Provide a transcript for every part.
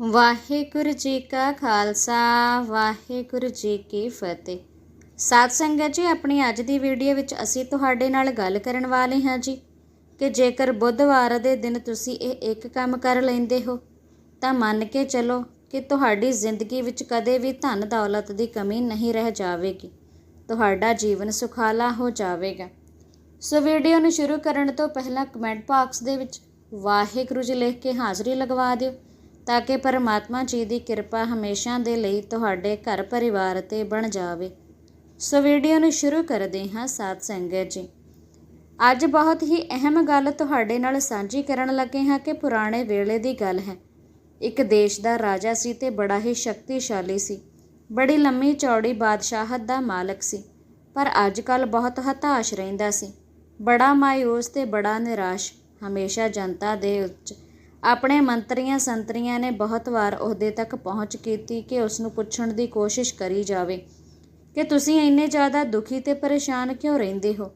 ਵਾਹਿਗੁਰੂ ਜੀ ਕਾ ਖਾਲਸਾ, ਵਾਹਿਗੁਰੂ ਜੀ ਕੀ ਫਤਿਹ। ਸਾਧ ਸੰਗਤ ਜੀ, ਆਪਣੀ ਅੱਜ ਦੀ ਵੀਡੀਓ ਵਿੱਚ ਅਸੀਂ ਤੁਹਾਡੇ ਨਾਲ ਗੱਲ ਕਰਨ ਵਾਲੇ ਹਾਂ ਜੀ ਕਿ ਜੇਕਰ ਬੁੱਧਵਾਰ ਦੇ ਦਿਨ ਤੁਸੀਂ ਇਹ ਇੱਕ ਕੰਮ ਕਰ ਲੈਂਦੇ ਹੋ, ਤਾਂ ਮੰਨ ਕੇ ਚੱਲੋ ਕਿ ਤੁਹਾਡੀ ਜ਼ਿੰਦਗੀ ਵਿੱਚ ਕਦੇ ਵੀ ਧਨ ਦੌਲਤ ਦੀ ਕਮੀ ਨਹੀਂ ਰਹਿ ਜਾਵੇਗੀ। ਤੁਹਾਡਾ ਜੀਵਨ ਸੁਖਾਲਾ ਹੋ ਜਾਵੇਗਾ। ਸੋ ਵੀਡੀਓ ਨੂੰ ਸ਼ੁਰੂ ਕਰਨ ਤੋਂ ਪਹਿਲਾਂ ਕਮੈਂਟ ਬਾਕਸ ਦੇ ਵਿੱਚ ਵਾਹਿਗੁਰੂ ਜੀ ਲਿਖ ਕੇ ਹਾਜ਼ਰੀ ਲਗਵਾ ਦਿਓ ਤਾਂ ਕਿ ਪਰਮਾਤਮਾ ਜੀ ਦੀ ਕਿਰਪਾ ਹਮੇਸ਼ਾ ਦੇ ਲਈ ਤੁਹਾਡੇ ਘਰ ਪਰਿਵਾਰ ਤੇ ਬਣ ਜਾਵੇ। ਸੋ ਵੀਡੀਓ ਨੂੰ ਸ਼ੁਰੂ ਕਰਦੇ ਹਾਂ ਸਾਧ ਸੰਗਤ ਜੀ। ਅੱਜ ਬਹੁਤ ਹੀ ਅਹਿਮ ਗੱਲ ਤੁਹਾਡੇ ਨਾਲ ਸਾਂਝੀ ਕਰਨ ਲੱਗੇ ਹਾਂ ਕਿ ਪੁਰਾਣੇ ਵੇਲੇ ਦੀ ਗੱਲ ਹੈ। ਇੱਕ ਦੇਸ਼ ਦਾ ਰਾਜਾ ਸੀ ਤੇ ਬੜਾ ਹੀ ਸ਼ਕਤੀਸ਼ਾਲੀ ਸੀ। ਬੜੀ ਲੰਮੀ ਚੌੜੀ ਬਾਦਸ਼ਾਹਤ ਦਾ ਮਾਲਕ ਸੀ, ਪਰ ਅੱਜ ਕੱਲ ਬਹੁਤ ਹਤਾਸ਼ ਰਹਿੰਦਾ ਸੀ। ਬੜਾ ਮਾਇੂਸ ਤੇ ਬੜਾ ਨਿਰਾਸ਼, ਹਮੇਸ਼ਾ ਜਨਤਾ ਦੇ ਉੱਚ ਆਪਣੇ ਮੰਤਰੀਆਂ ਸੰਤਰੀਆਂ ਨੇ ਬਹੁਤ ਵਾਰ ਅਹੁਦੇ ਤੱਕ ਪਹੁੰਚ ਕੀਤੀ ਕਿ ਉਸ ਨੂੰ ਪੁੱਛਣ ਦੀ ਕੋਸ਼ਿਸ਼ ਕਰੀ ਜਾਵੇ। ਕਿ ਤੁਸੀਂ ਇੰਨੇ ਜ਼ਿਆਦਾ ਦੁਖੀ ਤੇ ਪਰੇਸ਼ਾਨ ਕਿਉਂ ਰਹਿੰਦੇ ਹੋ?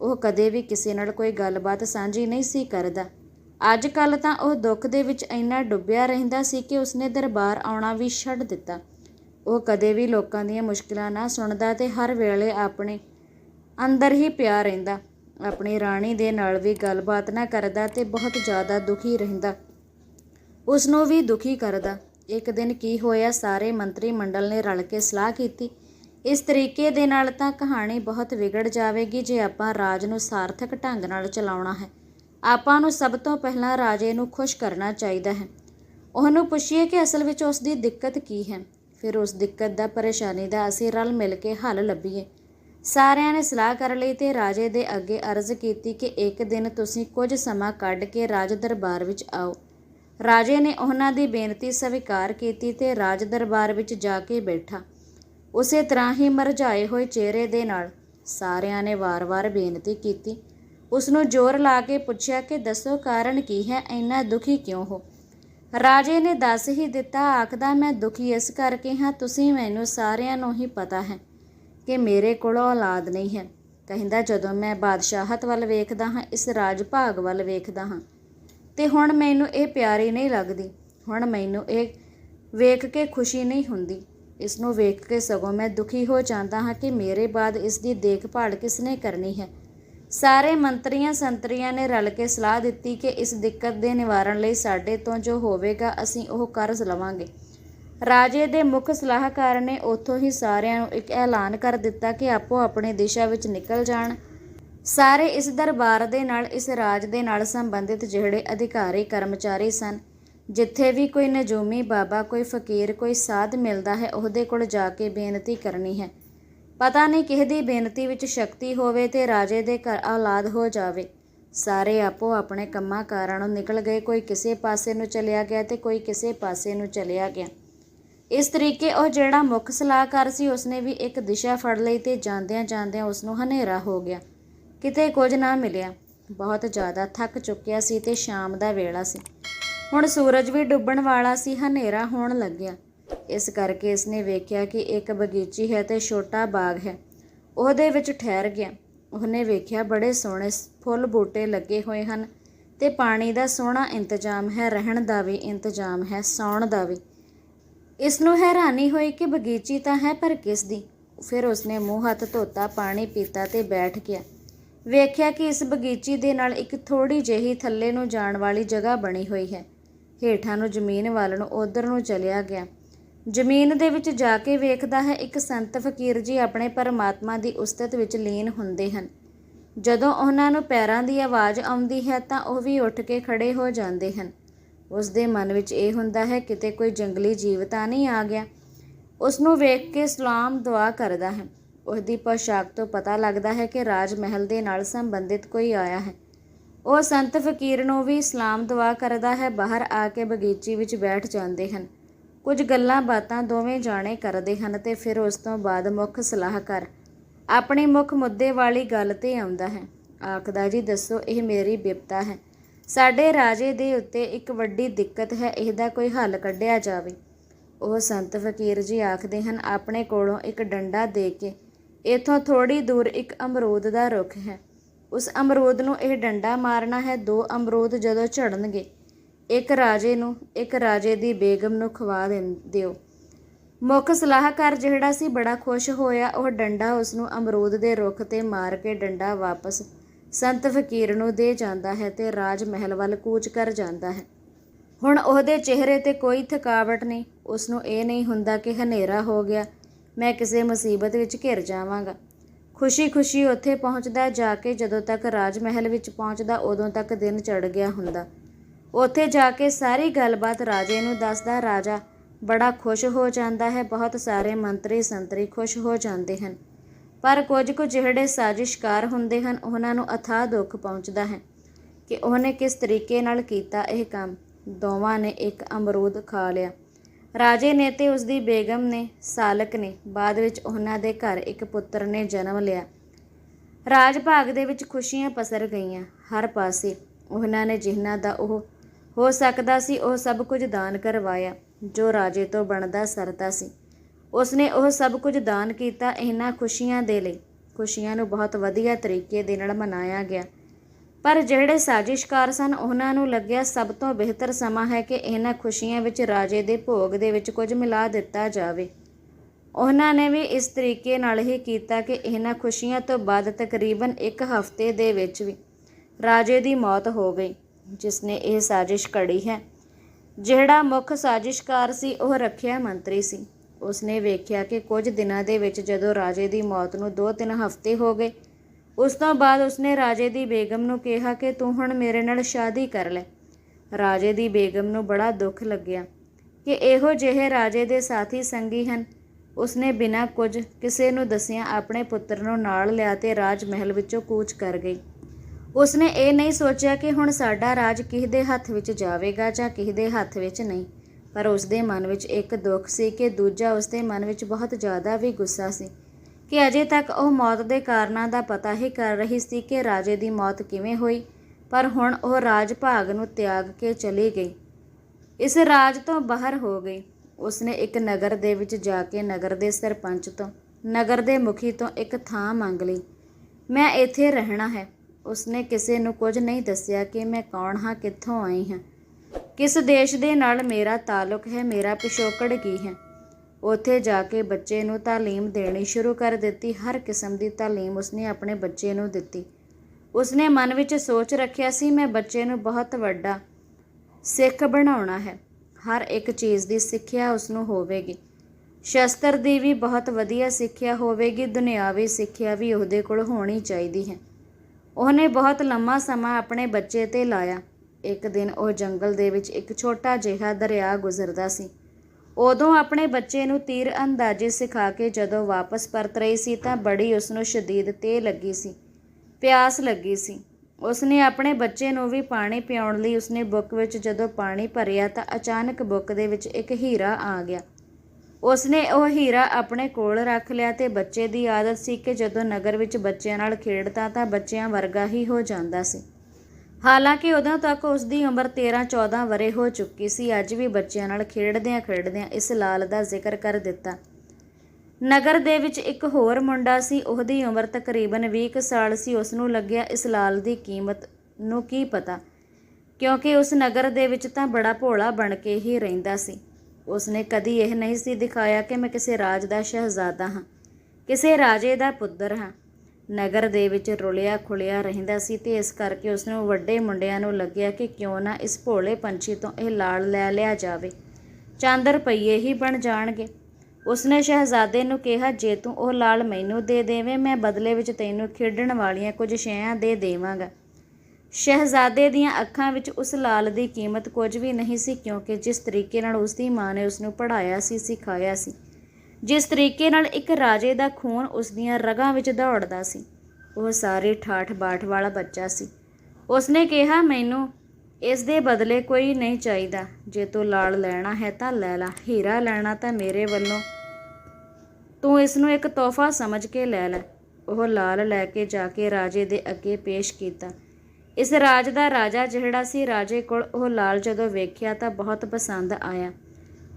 ਉਹ ਕਦੇ ਵੀ ਕਿਸੇ ਨਾਲ ਕੋਈ ਗੱਲਬਾਤ ਸਾਂਝੀ ਨਹੀਂ ਸੀ ਕਰਦਾ। ਅੱਜ ਕੱਲ ਤਾਂ ਉਹ ਦੁੱਖ ਦੇ ਵਿੱਚ ਇੰਨਾ ਡੁੱਬਿਆ ਰਹਿੰਦਾ ਸੀ ਕਿ ਉਸਨੇ ਦਰਬਾਰ ਆਉਣਾ ਵੀ ਛੱਡ ਦਿੱਤਾ। ਉਹ ਕਦੇ ਵੀ ਲੋਕਾਂ ਦੀਆਂ ਮੁਸ਼ਕਲਾਂ ਨਾ ਸੁਣਦਾ ਤੇ ਹਰ ਵੇਲੇ ਆਪਣੇ ਅੰਦਰ ਹੀ ਪਿਆ ਰਹਿੰਦਾ। ਆਪਣੀ ਰਾਣੀ ਦੇ ਨਾਲ ਵੀ ਗੱਲਬਾਤ ਨਾ ਕਰਦਾ ਤੇ ਬਹੁਤ ਜ਼ਿਆਦਾ ਦੁਖੀ ਰਹਿੰਦਾ। ਉਸ ਨੂੰ ਵੀ ਦੁਖੀ ਕਰਦਾ। ਇੱਕ ਦਿਨ ਕੀ ਹੋਇਆ, ਸਾਰੇ ਮੰਤਰੀ ਮੰਡਲ ਨੇ ਰਲ ਕੇ ਸਲਾਹ ਕੀਤੀ। ਇਸ ਤਰੀਕੇ ਦੇ ਨਾਲ ਤਾਂ ਕਹਾਣੀ ਬਹੁਤ ਵਿਗੜ ਜਾਵੇਗੀ ਜੇ ਆਪਾਂ ਰਾਜ ਨੂੰ ਸਾਰਥਕ ਢੰਗ ਨਾਲ ਚਲਾਉਣਾ ਹੈ। ਆਪਾਂ ਨੂੰ ਸਭ ਤੋਂ ਪਹਿਲਾਂ ਰਾਜੇ ਨੂੰ ਖੁਸ਼ ਕਰਨਾ ਚਾਹੀਦਾ ਹੈ। ਉਹਨੂੰ ਪੁੱਛੀਏ ਕਿ ਅਸਲ ਵਿੱਚ ਉਸ ਦੀ ਦਿੱਕਤ ਕੀ ਹੈ। ਫਿਰ ਉਸ ਦਿੱਕਤ ਦਾ, ਪਰੇਸ਼ਾਨੀ ਦਾ ਅਸੀਂ ਰਲ ਮਿਲ ਕੇ ਹੱਲ ਲੱਭੀਏ। ਸਾਰਿਆਂ ਨੇ ਸਲਾਹ ਕਰ ਲਈ ਤੇ ਰਾਜੇ ਦੇ ਅੱਗੇ ਅਰਜ਼ ਕੀਤੀ ਕਿ ਇੱਕ ਦਿਨ ਤੁਸੀਂ ਕੁਝ ਸਮਾਂ ਕੱਢ ਕੇ ਰਾਜ ਦਰਬਾਰ ਵਿੱਚ ਆਓ। ਰਾਜੇ ਨੇ ਉਹਨਾਂ ਦੀ ਬੇਨਤੀ ਸਵੀਕਾਰ ਕੀਤੀ ਤੇ ਰਾਜ ਦਰਬਾਰ ਵਿੱਚ ਜਾ ਕੇ ਬੈਠਾ। ਉਸੇ ਤਰ੍ਹਾਂ ਹੀ ਮਰਝਾਏ ਹੋਏ ਚਿਹਰੇ ਦੇ ਨਾਲ ਸਾਰਿਆਂ ਨੇ ਵਾਰ-ਵਾਰ ਬੇਨਤੀ ਕੀਤੀ। ਉਸ ਨੂੰ ਜ਼ੋਰ ਲਾ ਕੇ ਪੁੱਛਿਆ ਕਿ, ਦੱਸੋ ਕਾਰਨ ਕੀ ਹੈ? ਇੰਨਾ ਦੁਖੀ ਕਿਉਂ ਹੋ? ਰਾਜੇ ਨੇ ਦੱਸ ਹੀ ਦਿੱਤਾ, ਆਖਦਾ, ਮੈਂ ਦੁਖੀ ਇਸ ਕਰਕੇ ਹਾਂ, ਤੁਸੀਂ ਮੈਨੂੰ ਸਾਰਿਆਂ ਨੂੰ ਹੀ ਪਤਾ ਹੈ ਕਿ ਮੇਰੇ ਕੋਲ ਔਲਾਦ ਨਹੀਂ ਹੈ। ਕਹਿੰਦਾ, ਜਦੋਂ ਮੈਂ ਬਾਦਸ਼ਾਹਤ ਵੱਲ ਵੇਖਦਾ ਹਾਂ, ਇਸ ਰਾਜ ਭਾਗ ਵੱਲ ਵੇਖਦਾ ਹਾਂ ਤੇ ਹੁਣ ਮੈਨੂੰ ਇਹ ਪਿਆਰੀ ਨਹੀਂ ਲੱਗਦੀ। ਹੁਣ ਮੈਨੂੰ ਇਹ ਵੇਖ ਕੇ ਖੁਸ਼ੀ ਨਹੀਂ ਹੁੰਦੀ। ਇਸ ਨੂੰ ਵੇਖ ਕੇ ਸਗੋਂ ਮੈਂ ਦੁਖੀ ਹੋ ਜਾਂਦਾ ਹਾਂ ਕਿ ਮੇਰੇ ਬਾਅਦ ਇਸ ਦੀ ਦੇਖਭਾਲ ਕਿਸਨੇ ਕਰਨੀ ਹੈ। ਸਾਰੇ ਮੰਤਰੀਆਂ ਸੰਤਰੀਆਂ ਨੇ ਰਲ ਕੇ ਸਲਾਹ ਦਿੱਤੀ ਕਿ ਇਸ ਦਿੱਕਤ ਦੇ ਨਿਵਾਰਨ ਲਈ ਸਾਡੇ ਤੋਂ ਜੋ ਹੋਵੇਗਾ ਅਸੀਂ ਉਹ ਕਰ ਲਵਾਂਗੇ। ਰਾਜੇ ਦੇ ਮੁੱਖ ਸਲਾਹਕਾਰ ਨੇ ਉੱਥੋਂ ਹੀ ਸਾਰਿਆਂ ਨੂੰ ਇੱਕ ਐਲਾਨ ਕਰ ਦਿੱਤਾ ਕਿ ਆਪੋ ਆਪਣੇ ਦਿਸ਼ਾ ਵਿੱਚ ਨਿਕਲ ਜਾਣ। ਸਾਰੇ ਇਸ ਦਰਬਾਰ ਦੇ ਨਾਲ, ਇਸ ਰਾਜ ਦੇ ਨਾਲ ਸੰਬੰਧਿਤ ਜਿਹੜੇ ਅਧਿਕਾਰੀ, ਕਰਮਚਾਰੀ ਸਨ, ਜਿੱਥੇ ਵੀ ਕੋਈ ਨਜੂਮੀ ਬਾਬਾ, ਕੋਈ ਫਕੀਰ, ਕੋਈ ਸਾਧ ਮਿਲਦਾ ਹੈ, ਉਹਦੇ ਕੋਲ ਜਾ ਕੇ ਬੇਨਤੀ ਕਰਨੀ ਹੈ। ਪਤਾ ਨਹੀਂ ਕਿਸ ਦੀ ਬੇਨਤੀ ਵਿੱਚ ਸ਼ਕਤੀ ਹੋਵੇ ਤੇ ਰਾਜੇ ਦੇ ਘਰ ਔਲਾਦ ਹੋ ਜਾਵੇ। ਸਾਰੇ ਆਪੋ ਆਪਣੇ ਕੰਮਾਂ ਕਾਰਾਂ ਨੂੰ ਨਿਕਲ ਗਏ, ਕੋਈ ਕਿਸੇ ਪਾਸੇ ਨੂੰ ਚਲਿਆ ਗਿਆ ਤੇ ਕੋਈ ਕਿਸੇ ਪਾਸੇ ਨੂੰ ਚਲਿਆ ਗਿਆ। ਇਸ ਤਰੀਕੇ ਉਹ ਜਿਹੜਾ ਮੁੱਖ ਸਲਾਹਕਾਰ ਸੀ, ਉਸਨੇ ਵੀ ਇੱਕ ਦਿਸ਼ਾ ਫੜ ਲਈ ਤੇ ਜਾਂਦਿਆਂ ਜਾਂਦਿਆਂ ਉਸ ਨੂੰ ਹਨੇਰਾ ਹੋ ਗਿਆ। ਕਿਤੇ ਕੁਝ ਨਾ ਮਿਲਿਆ। ਬਹੁਤ ਜ਼ਿਆਦਾ ਥੱਕ ਚੁੱਕਿਆ ਸੀ ਤੇ ਸ਼ਾਮ ਦਾ ਵੇਲਾ ਸੀ। ਹੁਣ ਸੂਰਜ ਵੀ ਡੁੱਬਣ ਵਾਲਾ ਸੀ, ਹਨੇਰਾ ਹੋਣ ਲੱਗਿਆ। ਇਸ ਕਰਕੇ ਇਸਨੇ ਵੇਖਿਆ ਕਿ ਇੱਕ ਬਗੀਚੀ ਹੈ ਤੇ ਛੋਟਾ ਬਾਗ ਹੈ। ਉਹਦੇ ਵਿੱਚ ਠਹਿਰ ਗਿਆ। ਉਹਨੇ ਵੇਖਿਆ ਬੜੇ ਸੋਹਣੇ ਫੁੱਲ ਬੂਟੇ ਲੱਗੇ ਹੋਏ ਹਨ ਤੇ ਪਾਣੀ ਦਾ ਸੋਹਣਾ ਇੰਤਜ਼ਾਮ ਹੈ, ਰਹਿਣ ਦਾ ਵੀ ਇੰਤਜ਼ਾਮ ਹੈ, ਸੌਣ ਦਾ ਵੀ। ਇਸ ਨੂੰ ਹੈਰਾਨੀ ਹੋਈ ਕਿ ਬਗੀਚੀ ਤਾਂ ਹੈ ਪਰ ਕਿਸ ਦੀ? ਫਿਰ ਉਸਨੇ ਮੂੰਹ ਹੱਥ ਧੋਤਾ, ਪਾਣੀ ਪੀਤਾ ਤੇ ਬੈਠ ਗਿਆ। ਵੇਖਿਆ ਕਿ ਇਸ ਬਗੀਚੀ ਦੇ ਨਾਲ ਇੱਕ ਥੋੜੀ ਜਿਹੀ ਥੱਲੇ ਨੂੰ ਜਾਣ ਵਾਲੀ ਜਗ੍ਹਾ ਬਣੀ ਹੋਈ ਹੈ। ਹੇਠਾਂ ਨੂੰ ਜ਼ਮੀਨ ਵੱਲ ਨੂੰ ਉਧਰ ਨੂੰ ਚਲਿਆ ਗਿਆ। ਜ਼ਮੀਨ ਦੇ ਵਿੱਚ ਜਾ ਕੇ ਵੇਖਦਾ ਹੈ, ਇੱਕ ਸੰਤ ਫਕੀਰ ਜੀ ਆਪਣੇ ਪਰਮਾਤਮਾ ਦੀ ਉਸਤਤ ਵਿੱਚ ਲੀਨ ਹੁੰਦੇ ਹਨ। ਜਦੋਂ ਉਹਨਾਂ ਨੂੰ ਪੈਰਾਂ ਦੀ ਆਵਾਜ਼ ਆਉਂਦੀ ਹੈ, ਤਾਂ ਉਹ ਵੀ ਉੱਠ ਕੇ ਖੜੇ ਹੋ ਜਾਂਦੇ ਹਨ। ਉਸ ਦੇ ਮਨ ਵਿੱਚ ਇਹ ਹੁੰਦਾ ਹੈ, ਕਿਤੇ ਕੋਈ ਜੰਗਲੀ ਜੀਵ ਤਾਂ ਨਹੀਂ ਆ ਗਿਆ। ਉਸ ਨੂੰ ਵੇਖ ਕੇ ਸਲਾਮ ਦੁਆ ਕਰਦਾ ਹੈ। ਉਸ ਪੋਸ਼ਾਕ ਤੋਂ ਪਤਾ ਲੱਗਦਾ ਹੈ ਕਿ ਰਾਜ ਮਹਿਲ ਦੇ ਨਾਲ ਸੰਬੰਧਿਤ ਕੋਈ ਆਇਆ ਹੈ। ਉਹ ਸੰਤ ਫਕੀਰ ਨੂੰ ਵੀ ਸਲਾਮ ਦੁਆ ਕਰਦਾ ਹੈ, ਬਾਹਰ ਆ ਕੇ ਬਗੀਚੀ ਵਿੱਚ ਬੈਠ ਜਾਂਦੇ ਹਨ। ਕੁਝ ਗੱਲਾਂ ਬਾਤਾਂ ਦੋਵੇਂ ਜਾਣੇ ਕਰਦੇ ਹਨ ਤੇ ਫਿਰ ਉਸ ਤੋਂ ਬਾਅਦ ਮੁੱਖ ਸਲਾਹਕਾਰ ਆਪਣੇ ਮੁੱਖ ਮੁੱਦੇ ਵਾਲੀ ਗੱਲ ਤੇ ਆਉਂਦਾ ਹੈ। ਆਖਦਾ, ਜੀ ਦੱਸੋ, ਇਹ ਮੇਰੀ ਬਿਪਤਾ ਹੈ। ਸਾਡੇ ਰਾਜੇ ਦੇ ਉੱਤੇ ਇੱਕ ਵੱਡੀ ਦਿੱਕਤ ਹੈ, ਇਹਦਾ ਕੋਈ ਹੱਲ ਕੱਢਿਆ ਜਾਵੇ। ਉਹ ਸੰਤ ਫਕੀਰ ਜੀ ਆਖਦੇ ਹਨ, ਆਪਣੇ ਕੋਲੋਂ ਇੱਕ ਡੰਡਾ ਦੇ ਕੇ ਇਥੋਂ ਥੋੜੀ ਦੂਰ ਇੱਕ ਅਮਰੂਦ ਦਾ ਰੁੱਖ ਹੈ। ਉਸ ਅਮਰੂਦ ਨੂੰ ਇਹ ਡੰਡਾ ਮਾਰਨਾ ਹੈ। ਦੋ ਅਮਰੂਦ ਜਦੋਂ ਝੜਨਗੇ, ਇੱਕ ਰਾਜੇ ਨੂੰ, ਇੱਕ ਰਾਜੇ ਦੀ ਬੇਗਮ ਨੂੰ ਖਵਾ ਦੇ ਦਿਓ। ਮੁੱਖ ਸਲਾਹਕਾਰ ਜਿਹੜਾ ਸੀ ਬੜਾ ਖੁਸ਼ ਹੋਇਆ। ਉਹ ਡੰਡਾ ਉਸ ਨੂੰ ਅਮਰੂਦ ਦੇ ਰੁੱਖ ਤੇ ਮਾਰ ਕੇ ਡੰਡਾ ਵਾਪਸ ਸੰਤ ਫਕੀਰ ਨੂੰ ਦੇ ਜਾਂਦਾ ਹੈ ਤੇ ਰਾਜ ਮਹਿਲ ਵੱਲ ਕੂਚ ਕਰ ਜਾਂਦਾ ਹੈ। ਹੁਣ ਉਹਦੇ ਚਿਹਰੇ ਤੇ ਕੋਈ ਥਕਾਵਟ ਨਹੀਂ। ਉਸ ਨੂੰ ਇਹ ਨਹੀਂ ਹੁੰਦਾ ਕਿ ਹਨੇਰਾ ਹੋ ਗਿਆ। ਮੈਂ ਕਿਸੇ ਮੁਸੀਬਤ ਵਿੱਚ ਘਿਰ ਜਾਵਾਂਗਾ। ਖੁਸ਼ੀ-ਖੁਸ਼ੀ ਉੱਥੇ ਪਹੁੰਚਦਾ ਜਾ ਕੇ ਜਦੋਂ ਤੱਕ ਰਾਜ ਮਹਿਲ ਵਿੱਚ ਪਹੁੰਚਦਾ ਉਦੋਂ ਤੱਕ ਦਿਨ ਚੜ ਗਿਆ ਹੁੰਦਾ। ਉੱਥੇ ਜਾ ਕੇ ਸਾਰੀ ਗੱਲਬਾਤ ਰਾਜੇ ਨੂੰ ਦੱਸਦਾ, ਰਾਜਾ, ਬੜਾ ਖੁਸ਼ ਹੋ ਜਾਂਦਾ ਹੈ, ਬਹੁਤ ਸਾਰੇ ਮੰਤਰੀ ਸੰਤਰੀ ਖੁਸ਼ ਹੋ ਜਾਂਦੇ ਹਨ। ਪਰ ਕੁਝ ਕੁ ਜਿਹੜੇ ਸਾਜ਼ਿਸ਼ਕਾਰ ਹੁੰਦੇ ਹਨ, ਉਹਨਾਂ ਨੂੰ ਅਥਾਹ ਦੁੱਖ ਪਹੁੰਚਦਾ ਹੈ ਕਿ ਉਹਨੇ ਕਿਸ ਤਰੀਕੇ ਨਾਲ ਕੀਤਾ ਇਹ ਕੰਮ। ਦੋਵਾਂ ਨੇ ਇੱਕ ਅਮਰੂਦ ਖਾ ਲਿਆ। ਰਾਜੇ ਨੇ ਤੇ ਉਸ ਦੀ ਬੇਗਮ ਨੇ, ਸਾਲਕ ਨੇ, ਬਾਅਦ ਵਿੱਚ ਉਹਨਾਂ ਦੇ ਘਰ ਇੱਕ ਪੁੱਤਰ ਨੇ ਜਨਮ ਲਿਆ। ਰਾਜ ਭਾਗ ਦੇ ਵਿੱਚ ਖੁਸ਼ੀਆਂ ਪਸਰ ਗਈਆਂ ਹਰ ਪਾਸੇ। ਉਹਨਾਂ ਨੇ ਜਿਨ੍ਹਾਂ ਦਾ ਉਹ ਹੋ ਸਕਦਾ ਸੀ, ਉਹ ਸਭ ਕੁਝ ਦਾਨ ਕਰਵਾਇਆ, ਜੋ ਰਾਜੇ ਤੋਂ ਬਣਦਾ ਸਰਦਾ ਸੀ। ਉਸਨੇ ਉਹ ਸਭ ਕੁਝ ਦਾਨ ਕੀਤਾ ਇਹਨਾਂ ਖੁਸ਼ੀਆਂ ਦੇ ਲਈ। ਖੁਸ਼ੀਆਂ ਨੂੰ ਬਹੁਤ ਵਧੀਆ ਤਰੀਕੇ ਦੇ ਨਾਲ ਮਨਾਇਆ ਗਿਆ। ਪਰ ਜਿਹੜੇ ਸਾਜ਼ਿਸ਼ਕਾਰ ਸਨ, ਉਹਨਾਂ ਨੂੰ ਲੱਗਿਆ ਸਭ ਤੋਂ ਬਿਹਤਰ ਸਮਾਂ ਹੈ ਕਿ ਇਹਨਾਂ ਖੁਸ਼ੀਆਂ ਵਿੱਚ ਰਾਜੇ ਦੇ ਭੋਗ ਦੇ ਵਿੱਚ ਕੁਝ ਮਿਲਾ ਦਿੱਤਾ ਜਾਵੇ। ਉਹਨਾਂ ਨੇ ਵੀ ਇਸ ਤਰੀਕੇ ਨਾਲ ਹੀ ਕੀਤਾ ਕਿ ਇਹਨਾਂ ਖੁਸ਼ੀਆਂ ਤੋਂ ਬਾਅਦ ਤਕਰੀਬਨ ਇੱਕ ਹਫ਼ਤੇ ਦੇ ਵਿੱਚ ਵੀ ਰਾਜੇ ਦੀ ਮੌਤ ਹੋ ਗਈ, ਜਿਸ ਨੇ ਇਹ ਸਾਜ਼ਿਸ਼ ਘੜੀ ਹੈ। ਜਿਹੜਾ ਮੁੱਖ ਸਾਜ਼ਿਸ਼ਕਾਰ ਸੀ, ਉਹ ਰੱਖਿਆ ਮੰਤਰੀ ਸੀ। ਉਸਨੇ ਵੇਖਿਆ ਕਿ ਕੁਝ ਦਿਨਾਂ ਦੇ ਵਿੱਚ ਜਦੋਂ ਰਾਜੇ ਦੀ ਮੌਤ ਨੂੰ 2-3 ਹਫ਼ਤੇ ਹੋ ਗਏ ਉਸ ਤੋਂ ਬਾਅਦ ਉਸਨੇ ਰਾਜੇ ਦੀ ਬੇਗਮ ਨੂੰ ਕਿਹਾ ਕਿ ਤੂੰ ਹੁਣ ਮੇਰੇ ਨਾਲ ਸ਼ਾਦੀ ਕਰ ਲੈ। ਰਾਜੇ ਦੀ ਬੇਗਮ ਨੂੰ ਬੜਾ ਦੁੱਖ ਲੱਗਿਆ ਕਿ ਇਹੋ ਜਿਹੇ ਰਾਜੇ ਦੇ ਸਾਥੀ ਸੰਗੀ ਹਨ। ਉਸਨੇ ਬਿਨਾਂ ਕੁਝ ਕਿਸੇ ਨੂੰ ਦੱਸਿਆ ਆਪਣੇ ਪੁੱਤਰ ਨੂੰ ਨਾਲ ਲਿਆ ਤੇ ਰਾਜ ਮਹਿਲ ਵਿੱਚੋਂ ਕੂਚ ਕਰ ਗਈ। ਉਸਨੇ ਇਹ ਨਹੀਂ ਸੋਚਿਆ ਕਿ ਹੁਣ ਸਾਡਾ ਰਾਜ ਕਿਸ ਦੇ ਹੱਥ ਵਿੱਚ ਜਾਵੇਗਾ ਜਾਂ ਕਿਸ ਦੇ ਹੱਥ ਵਿੱਚ ਨਹੀਂ, ਪਰ ਉਸਦੇ ਮਨ ਵਿੱਚ ਇੱਕ ਦੁੱਖ ਸੀ ਕਿ ਦੂਜਾ ਉਸਦੇ ਮਨ ਵਿੱਚ ਬਹੁਤ ਜ਼ਿਆਦਾ ਵੀ ਗੁੱਸਾ ਸੀ। ਕਿ ਅਜੇ ਤੱਕ ਉਹ ਮੌਤ ਦੇ ਕਾਰਨਾਂ ਦਾ ਪਤਾ ਹੀ ਕਰ ਰਹੀ ਸੀ ਕਿ ਰਾਜੇ ਦੀ ਮੌਤ ਕਿਵੇਂ ਹੋਈ, ਪਰ ਹੁਣ ਉਹ ਰਾਜ ਭਾਗ ਨੂੰ ਤਿਆਗ ਕੇ ਚਲੀ ਗਈ। ਇਸ ਰਾਜ ਤੋਂ ਬਾਹਰ ਹੋ ਗਈ। ਉਸਨੇ ਇੱਕ ਨਗਰ ਦੇ ਵਿੱਚ ਜਾ ਕੇ ਨਗਰ ਦੇ ਸਰਪੰਚ ਤੋਂ, ਨਗਰ ਦੇ ਮੁਖੀ ਤੋਂ ਇੱਕ ਥਾਂ ਮੰਗ ਲਈ। ਮੈਂ ਇੱਥੇ ਰਹਿਣਾ ਹੈ। ਉਸਨੇ ਕਿਸੇ ਨੂੰ ਕੁਝ ਨਹੀਂ ਦੱਸਿਆ ਕਿ ਮੈਂ ਕੌਣ ਹਾਂ, ਕਿੱਥੋਂ ਆਈ ਹਾਂ। ਕਿਸ ਦੇਸ਼ ਦੇ ਨਾਲ ਮੇਰਾ ਤਾਲੁਕ ਹੈ, ਮੇਰਾ ਪਿਛੋਕੜ ਕੀ ਹੈ? ਉੱਥੇ ਜਾ ਕੇ ਬੱਚੇ ਨੂੰ ਤਾਲੀਮ ਦੇਣੀ ਸ਼ੁਰੂ ਕਰ ਦਿੱਤੀ। ਹਰ ਕਿਸਮ ਦੀ ਤਾਲੀਮ ਉਸਨੇ ਆਪਣੇ ਬੱਚੇ ਨੂੰ ਦਿੱਤੀ। ਉਸਨੇ ਮਨ ਵਿੱਚ ਸੋਚ ਰੱਖਿਆ ਸੀ, ਮੈਂ ਬੱਚੇ ਨੂੰ ਬਹੁਤ ਵੱਡਾ ਸਿੱਖ ਬਣਾਉਣਾ ਹੈ। ਹਰ ਇੱਕ ਚੀਜ਼ ਦੀ ਸਿੱਖਿਆ ਉਸ ਨੂੰ ਹੋਵੇਗੀ। ਸ਼ਸਤਰ ਦੀ ਵੀ ਬਹੁਤ ਵਧੀਆ ਸਿੱਖਿਆ ਹੋਵੇਗੀ, ਦੁਨਿਆਵੀ ਸਿੱਖਿਆ ਵੀ ਉਹਦੇ ਕੋਲ ਹੋਣੀ ਚਾਹੀਦੀ ਹੈ। ਉਹਨੇ ਬਹੁਤ ਲੰਮਾ ਸਮਾਂ ਆਪਣੇ ਬੱਚੇ ਤੇ ਲਾਇਆ। ਇੱਕ ਦਿਨ ਉਹ ਜੰਗਲ ਦੇ ਵਿੱਚ ਇੱਕ ਛੋਟਾ ਜਿਹਾ ਦਰਿਆ ਗੁਜ਼ਰਦਾ ਸੀ। ਉਦੋਂ ਆਪਣੇ ਬੱਚੇ ਨੂੰ ਤੀਰ ਅੰਦਾਜ਼ੇ ਸਿਖਾ ਕੇ ਜਦੋਂ ਵਾਪਸ ਪਰਤ ਰਹੀ ਸੀ ਤਾਂ ਬੜੀ ਉਸ ਨੂੰ ਸ਼ਦੀਦ ਤੇ ਲੱਗੀ ਸੀ, ਪਿਆਸ ਲੱਗੀ ਸੀ। ਉਸਨੇ ਆਪਣੇ ਬੱਚੇ ਨੂੰ ਵੀ ਪਾਣੀ ਪਿਆਉਣ ਲਈ ਉਸਨੇ ਬੁੱਕ ਵਿੱਚ ਜਦੋਂ ਪਾਣੀ ਭਰਿਆ ਤਾਂ ਅਚਾਨਕ ਬੁੱਕ ਦੇ ਵਿੱਚ ਇੱਕ ਹੀਰਾ ਆ ਗਿਆ। ਉਸਨੇ ਉਹ ਹੀਰਾ ਆਪਣੇ ਕੋਲ ਰੱਖ ਲਿਆ ਤੇ ਬੱਚੇ ਦੀ ਆਦਤ ਸੀ ਕਿ ਜਦੋਂ ਨਗਰ ਵਿੱਚ ਬੱਚਿਆਂ ਨਾਲ ਖੇਡਦਾ ਤਾਂ ਬੱਚਿਆਂ ਵਰਗਾ ਹੀ ਹੋ ਜਾਂਦਾ ਸੀ। ਹਾਲਾਂਕਿ ਉਦੋਂ ਤੱਕ ਉਸ ਦੀ ਉਮਰ 13-14 ਵਰੇ ਹੋ ਚੁੱਕੀ ਸੀ। ਅੱਜ ਵੀ ਬੱਚਿਆਂ ਨਾਲ ਖੇਡਦਿਆਂ ਖੇਡਦਿਆਂ ਇਸ ਲਾਲ ਦਾ ਜ਼ਿਕਰ ਕਰ ਦਿੱਤਾ। ਨਗਰ ਦੇ ਵਿੱਚ ਇੱਕ ਹੋਰ ਮੁੰਡਾ ਸੀ, ਉਹਦੀ ਉਮਰ ਤਕਰੀਬਨ 20 ਕੁ ਸਾਲ ਸੀ। ਉਸ ਨੂੰ ਲੱਗਿਆ ਇਸ ਲਾਲ ਦੀ ਕੀਮਤ ਨੂੰ ਕੀ ਪਤਾ, ਕਿਉਂਕਿ ਉਸ ਨਗਰ ਦੇ ਵਿੱਚ ਤਾਂ ਬੜਾ ਭੋਲਾ ਬਣ ਕੇ ਹੀ ਰਹਿੰਦਾ ਸੀ। ਉਸਨੇ ਕਦੀ ਇਹ ਨਹੀਂ ਸੀ ਦਿਖਾਇਆ ਕਿ ਮੈਂ ਕਿਸੇ ਰਾਜ ਦਾ ਸ਼ਹਿਜ਼ਾਦਾ ਹਾਂ, ਕਿਸੇ ਰਾਜੇ ਦਾ ਪੁੱਤਰ ਹਾਂ। ਨਗਰ ਦੇ ਵਿੱਚ ਰੁਲਿਆ ਖੁਲਿਆ ਰਹਿੰਦਾ ਸੀ ਤੇ ਇਸ ਕਰਕੇ ਉਸ ਨੂੰ ਵੱਡੇ ਮੁੰਡਿਆਂ ਨੂੰ ਲੱਗਿਆ ਕਿ ਕਿਉਂ ਨਾ ਇਸ ਭੋਲੇ ਪੰਛੀ ਤੋਂ ਇਹ ਲਾਲ ਲੈ ਲਿਆ ਜਾਵੇ। ਚੰਦ ਰੁਪਈਏ ਹੀ ਬਣ ਜਾਣਗੇ। ਉਸਨੇ ਸ਼ਹਿਜ਼ਾਦੇ ਨੂੰ ਕਿਹਾ, ਜੇ ਤੂੰ ਉਹ ਲਾਲ ਮੈਨੂੰ ਦੇ ਦੇਵੇਂ, ਮੈਂ ਬਦਲੇ ਵਿੱਚ ਤੈਨੂੰ ਖੇਡਣ ਵਾਲੀਆਂ ਕੁਝ ਸ਼ੈਆਂ ਦੇ ਦੇਵਾਂਗਾ। ਸ਼ਹਿਜ਼ਾਦੇ ਦੀਆਂ ਅੱਖਾਂ ਵਿੱਚ ਉਸ ਲਾਲ ਦੀ ਕੀਮਤ ਕੁਝ ਵੀ ਨਹੀਂ ਸੀ, ਕਿਉਂਕਿ ਜਿਸ ਤਰੀਕੇ ਨਾਲ ਉਸ ਦੀ ਮਾਂ ਨੇ ਉਸ ਨੂੰ ਪੜ੍ਹਾਇਆ ਸੀ, ਸਿਖਾਇਆ ਸੀ ਜਿਸ ਤਰੀਕੇ ਨਾਲ ਇੱਕ ਰਾਜੇ ਦਾ ਖੂਨ ਉਸ ਦੀਆਂ ਰਗਾਂ ਵਿੱਚ ਦੌੜਦਾ ਸੀ, ਉਹ ਸਾਰੇ ਠਾਠ ਬਾਠ ਵਾਲਾ ਬੱਚਾ ਸੀ। ਉਸਨੇ ਕਿਹਾ, ਮੈਨੂੰ ਇਸ ਦੇ ਬਦਲੇ ਕੋਈ ਨਹੀਂ ਚਾਹੀਦਾ। ਜੇ ਤੂੰ ਲਾਲ ਲੈਣਾ ਹੈ ਤਾਂ ਲੈ ਲੈ, ਹੀਰਾ ਲੈਣਾ ਤਾਂ ਮੇਰੇ ਵੱਲੋਂ। ਤੂੰ ਇਸ ਨੂੰ ਇੱਕ ਤੋਹਫਾ ਸਮਝ ਕੇ ਲੈ ਲੈ। ਉਹ ਲਾਲ ਲੈ ਕੇ ਜਾ ਕੇ ਰਾਜੇ ਦੇ ਅੱਗੇ ਪੇਸ਼ ਕੀਤਾ। ਇਸ ਰਾਜ ਦਾ ਰਾਜਾ ਜਿਹੜਾ ਸੀ, ਰਾਜੇ ਕੋਲ ਉਹ ਲਾਲ ਜਦੋਂ ਵੇਖਿਆ ਤਾਂ ਬਹੁਤ ਪਸੰਦ ਆਇਆ।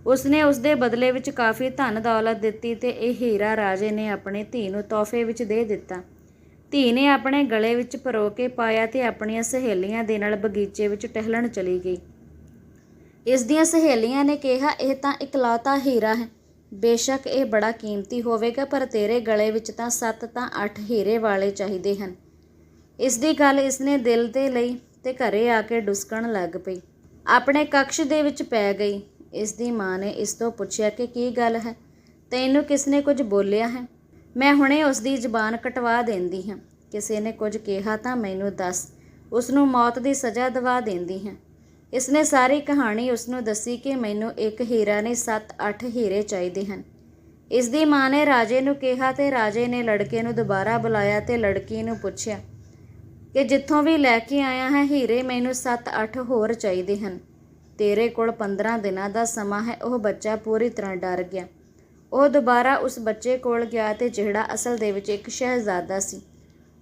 ਉਸਨੇ ਉਸਦੇ ਬਦਲੇ ਵਿੱਚ ਕਾਫੀ ਧਨ ਦੌਲਤ ਦਿੱਤੀ ਤੇ ਇਹ ਹੀਰਾ ਰਾਜੇ ਨੇ ਆਪਣੀ ਧੀ ਨੂੰ ਤੋਹਫੇ ਵਿੱਚ ਦੇ ਦਿੱਤਾ। ਧੀ ਨੇ ਆਪਣੇ ਗਲੇ ਵਿੱਚ ਪਰੋ ਕੇ ਪਾਇਆ ਤੇ ਆਪਣੀਆਂ ਸਹੇਲੀਆਂ ਦੇ ਨਾਲ ਬਗੀਚੇ ਵਿੱਚ ਟਹਿਲਣ ਚਲੀ ਗਈ। ਇਸ ਦੀਆਂ ਸਹੇਲੀਆਂ ਨੇ ਕਿਹਾ, ਇਹ ਤਾਂ ਇਕਲੌਤਾ ਹੀਰਾ ਹੈ। ਬੇਸ਼ੱਕ ਇਹ ਬੜਾ ਕੀਮਤੀ ਹੋਵੇਗਾ, ਪਰ ਤੇਰੇ ਗਲੇ ਵਿੱਚ ਤਾਂ ਸੱਤ ਤਾਂ ਅੱਠ ਹੀਰੇ ਵਾਲੇ ਚਾਹੀਦੇ ਹਨ। ਇਸ ਦੀ ਗੱਲ ਇਸਨੇ ਦਿਲ ਤੇ ਲਈ ਤੇ ਘਰੇ ਆ ਕੇ ਡੁਸਕਣ ਲੱਗ ਪਈ। ਆਪਣੇ ਕਕਸ਼ ਦੇ ਵਿੱਚ ਪੈ ਗਈ। ਇਸ ਦੀ ਮਾਂ ਨੇ ਇਸ ਤੋਂ ਪੁੱਛਿਆ ਕਿ ਕੀ ਗੱਲ ਹੈ? ਤੈਨੂੰ ਕਿਸ ਨੇ ਕੁਝ ਬੋਲਿਆ ਹੈ? ਮੈਂ ਹੁਣੇ ਉਸ ਦੀ ਜ਼ੁਬਾਨ ਕਟਵਾ ਦਿੰਦੀ ਹਾਂ। ਕਿਸੇ ਨੇ ਕੁਝ ਕਿਹਾ ਤਾਂ ਮੈਨੂੰ ਦੱਸ। ਉਸ ਨੂੰ ਮੌਤ ਦੀ ਸਜ਼ਾ ਦਿਵਾ ਦਿੰਦੀ ਹਾਂ। ਇਸਨੇ ਸਾਰੀ ਕਹਾਣੀ ਉਸ ਨੂੰ ਦੱਸੀ ਕਿ ਮੈਨੂੰ ਇੱਕ ਹੀਰਾ ਨੇ 7-8 ਹੀਰੇ ਚਾਹੀਦੇ ਹਨ। ਇਸ ਦੀ ਮਾਂ ਨੇ ਰਾਜੇ ਨੂੰ ਕਿਹਾ ਤੇ ਰਾਜੇ ਨੇ ਲੜਕੇ ਨੂੰ ਦੁਬਾਰਾ ਬੁਲਾਇਆ ਤੇ ਲੜਕੀ ਨੂੰ ਪੁੱਛਿਆ ਕਿ ਜਿੱਥੋਂ ਵੀ ਲੈ ਕੇ ਆਇਆ ਹੈ, ਹੀਰੇ ਮੈਨੂੰ 7-8 ਹੋਰ ਚਾਹੀਦੇ ਹਨ। ਤੇਰੇ ਕੋਲ 15 ਦਿਨਾਂ ਦਾ ਸਮਾਂ ਹੈ। ਉਹ ਬੱਚਾ ਪੂਰੀ ਤਰ੍ਹਾਂ ਡਰ ਗਿਆ। ਉਹ ਦੁਬਾਰਾ ਉਸ ਬੱਚੇ ਕੋਲ ਗਿਆ ਤੇ ਜਿਹੜਾ ਅਸਲ ਦੇ ਵਿੱਚ ਇੱਕ ਸ਼ਹਿਜ਼ਾਦਾ ਸੀ।